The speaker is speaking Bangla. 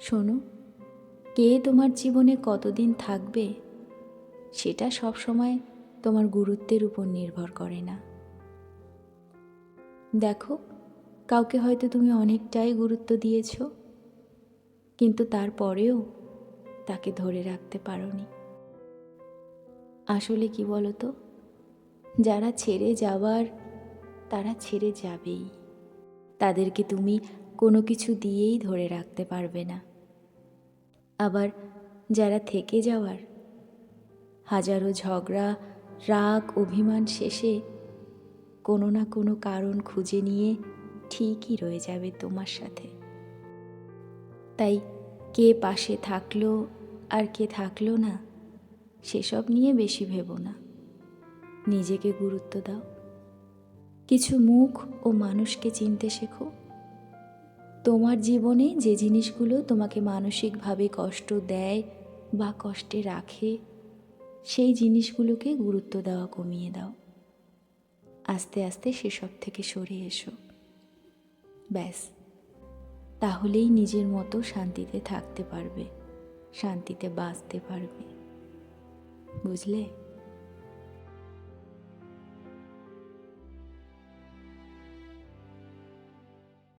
শোনো, কে তোমার জীবনে কতদিন থাকবে, সেটা সব সময় তোমার গুরুত্বের উপর নির্ভর করে না। দেখো, কাউকে হয়তো তুমি অনেকটাই গুরুত্ব দিয়েছ, কিন্তু তারপরেও তাকে ধরে রাখতে পারোনি। আসলে কি বলো তো যারা ছেড়ে যাওয়ার, তারা ছেড়ে যাবেই। তাদেরকে তুমি কোনো কিছু দিয়েই ধরে রাখতে পারবে না। আবার যারা থেকে যাওয়ার। হাজারো ঝগড়া, রাগ, অভিমান শেষে কোনো না কোনো কারণ খুঁজে নিয়ে ঠিকই রয়ে যাবে তোমার সাথে। তাই কে পাশে থাকল আর কে থাকল না, সেসব নিয়ে বেশি ভেবো না। নিজেকে গুরুত্ব দাও। কিছু মুখ ও মানুষকে চিনতে শেখো। তোমার জীবনে যে জিনিসগুলো তোমাকে মানসিকভাবে কষ্ট দেয় বা কষ্টে রাখে, সেই জিনিসগুলোকে গুরুত্ব দেওয়া কমিয়ে দাও। আস্তে আস্তে সেসব থেকে সরে এসো। ব্যাস। তাহলেই নিজের মতো শান্তিতে থাকতে পারবে, শান্তিতে বাঁচতে পারবে। বুঝলে?